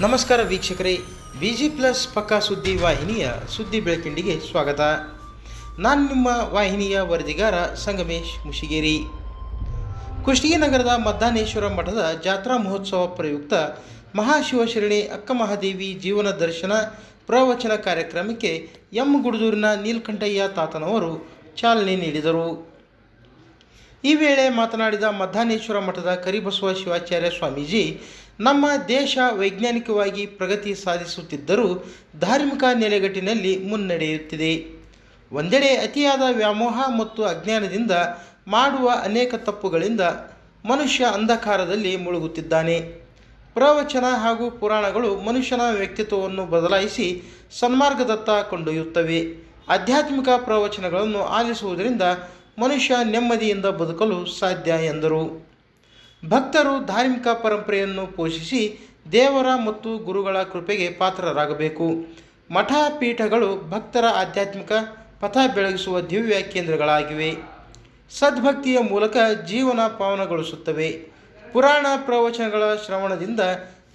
ನಮಸ್ಕಾರ ವೀಕ್ಷಕರೇ B G plus ಪಕ್ಕಾ ಸುದ್ದಿ ವಾಹಿನಿಯ ಸುದ್ದಿ ಬೆಳಕಿಂಡಿಗೆ ಸ್ವಾಗತ. ನಾನು ನಿಮ್ಮ ವಾಹಿನಿಯ ವರದಿಗಾರ ಸಂಗಮೇಶ್ ಮುಷಿಗೇರಿ. ಕುಷ್ಟಗಿ ನಗರದ ಮದ್ದಾನೇಶ್ವರ ಮಠದ ಜಾತ್ರಾ ಮಹೋತ್ಸವ ಪ್ರಯುಕ್ತ ಮಹಾಶಿವಶರಣಿ ಅಕ್ಕ ಮಹಾದೇವಿ ಜೀವನ ದರ್ಶನ ಪ್ರವಚನ ಕಾರ್ಯಕ್ರಮಕ್ಕೆ ಎಂ ಗುಡದೂರಿನ ನೀಲಕಂಠಯ್ಯ ತಾತನವರು ಚಾಲನೆ ನೀಡಿದರು. ಈ ವೇಳೆ ಮಾತನಾಡಿದ ಮಧಾನೇಶ್ವರ ಮಠದ ಕರಿಬಸವ ಶಿವಾಚಾರ್ಯ ಸ್ವಾಮೀಜಿ, ನಮ್ಮ ದೇಶ ವೈಜ್ಞಾನಿಕವಾಗಿ ಪ್ರಗತಿ ಸಾಧಿಸುತ್ತಿದ್ದರೂ ಧಾರ್ಮಿಕ ನೆಲೆಗಟ್ಟಿನಲ್ಲಿ ಮುನ್ನಡೆಯುತ್ತಿದೆ. ಒಂದೆಡೆ ಅತಿಯಾದ ವ್ಯಾಮೋಹ ಮತ್ತು ಅಜ್ಞಾನದಿಂದ ಮಾಡುವ ಅನೇಕ ತಪ್ಪುಗಳಿಂದ ಮನುಷ್ಯ ಅಂಧಕಾರದಲ್ಲಿ ಮುಳುಗುತ್ತಿದ್ದಾನೆ. ಪ್ರವಚನ ಹಾಗೂ ಪುರಾಣಗಳು ಮನುಷ್ಯನ ವ್ಯಕ್ತಿತ್ವವನ್ನು ಬದಲಾಯಿಸಿ ಸನ್ಮಾರ್ಗದತ್ತ ಕೊಂಡೊಯ್ಯುತ್ತವೆ. ಆಧ್ಯಾತ್ಮಿಕ ಪ್ರವಚನಗಳನ್ನು ಆಲಿಸುವುದರಿಂದ ಮನುಷ್ಯ ನೆಮ್ಮದಿಯಿಂದ ಬದುಕಲು ಸಾಧ್ಯ ಎಂದರು. ಭಕ್ತರು ಧಾರ್ಮಿಕ ಪರಂಪರೆಯನ್ನು ಪೋಷಿಸಿ ದೇವರ ಮತ್ತು ಗುರುಗಳ ಕೃಪೆಗೆ ಪಾತ್ರರಾಗಬೇಕು. ಮಠ ಪೀಠಗಳು ಭಕ್ತರ ಆಧ್ಯಾತ್ಮಿಕ ಪಥ ಬೆಳಗಿಸುವ ದಿವ್ಯ ಕೇಂದ್ರಗಳಾಗಿವೆ. ಸದ್ಭಕ್ತಿಯ ಮೂಲಕ ಜೀವನ ಪಾವನಗೊಳಿಸುತ್ತವೆ. ಪುರಾಣ ಪ್ರವಚನಗಳ ಶ್ರವಣದಿಂದ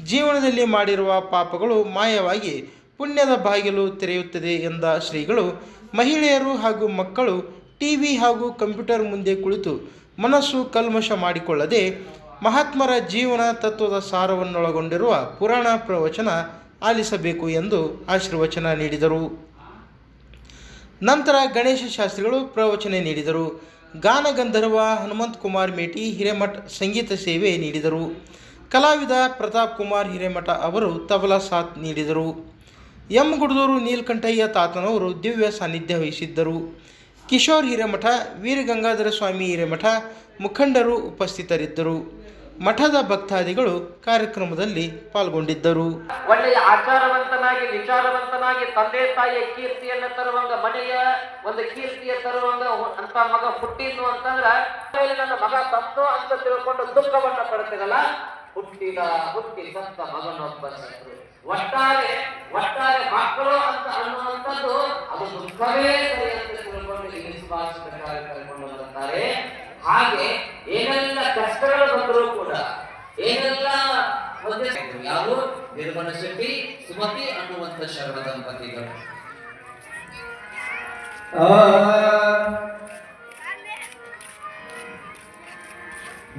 ಜೀವನದಲ್ಲಿ ಮಾಡಿರುವ ಪಾಪಗಳು ಮಾಯವಾಗಿ ಪುಣ್ಯದ ಬಾಗಿಲು ತೆರೆಯುತ್ತದೆ ಎಂದ ಶ್ರೀಗಳು, ಮಹಿಳೆಯರು ಹಾಗೂ ಮಕ್ಕಳು ಟಿವಿ ಹಾಗೂ ಕಂಪ್ಯೂಟರ್ ಮುಂದೆ ಕುಳಿತು ಮನಸ್ಸು ಕಲ್ಮಶ ಮಾಡಿಕೊಳ್ಳದೆ ಮಹಾತ್ಮರ ಜೀವನ ತತ್ವದ ಸಾರವನ್ನೊಳಗೊಂಡಿರುವ ಪುರಾಣ ಪ್ರವಚನ ಆಲಿಸಬೇಕು ಎಂದು ಆಶೀರ್ವಚನ ನೀಡಿದರು. ನಂತರ ಗಣೇಶ ಶಾಸ್ತ್ರಿಗಳು ಪ್ರವಚನ ನೀಡಿದರು. ಗಾನಗಂಧರ್ವ, ಹನುಮಂತ್ ಕುಮಾರ್ ಮೇಟಿ, ಹಿರೇಮಠ ಸಂಗೀತ ಸೇವೆ ನೀಡಿದರು. ಕಲಾವಿದ ಪ್ರತಾಪ್ ಕುಮಾರ್ ಹಿರೇಮಠ ಅವರು ತಬಲಾ ಸಾಥ್ ನೀಡಿದರು. ಎಂ. ಗುಡದೂರು ನೀಲಕಂಠಯ್ಯ ತಾತನವರು ದಿವ್ಯ ಸಾನ್ನಿಧ್ಯ ವಹಿಸಿದ್ದರು. ಕಿಶೋರ್ ಹಿರೇಮಠ, ವೀರಗಂಗಾಧರ ಸ್ವಾಮಿ ಹಿರೇಮಠ ಮುಖಂಡರು ಉಪಸ್ಥಿತರಿದ್ದರು. ಮಠದ ಭಕ್ತಾದಿಗಳು ಕಾರ್ಯಕ್ರಮದಲ್ಲಿ ಪಾಲ್ಗೊಂಡಿದ್ದರು. ಒಳ್ಳೆಯ ಆಚಾರವಂತನಾಗಿ, ವಿಚಾರವಂತನಾಗಿ, ತಂದೆ ತಾಯಿಯ ಕೀರ್ತಿಯನ್ನು ತರುವಂಗ, ಮನೆಯ ಒಂದು ಕೀರ್ತಿಯ ತರುವಂಗ ಅಂತ ಮಗ ಹುಟ್ಟಿದ್ದು ಅಂತಂದ್ರೆ ನನ್ನ ಮಗ ತಪ್ಪು ಅಂತ ತಿಳ್ಕೊಂಡು ದುಃಖವನ್ನು ಪಡ್ತೀರಲ್ಲ ಹುಟ್ಟಿದ ಹುಟ್ಟಿ ಸತ್ತ ಮಗನೊಬ್ಬ ಒಟ್ಟಾರೆ ಒಟ್ಟಾರೆ ಮಕ್ಕಳು ಅಂತ ಅನ್ನುವಂಥದ್ದು ಅದು ದುಃಖವೇ ವಿಶ್ವಾಸ ಹಾಗೆ ಏನೆಲ್ಲ ಕಷ್ಟಗಳು ಬಂದರೂ ಕೂಡ, ಏನೆಲ್ಲ ಯಾರು ನಿರ್ಮಲ ಶೆಟ್ಟಿ, ಸುಮತಿ ಅನ್ನುವಂತ ಶರಣ ದಂಪತಿಗಳು.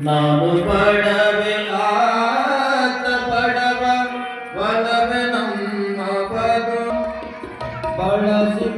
ನಾನು ಪಡವೆ ಆತ ಪಡವ ಒಲವೆ ನಮ್ಮ ಪದ ಬಳಸಿ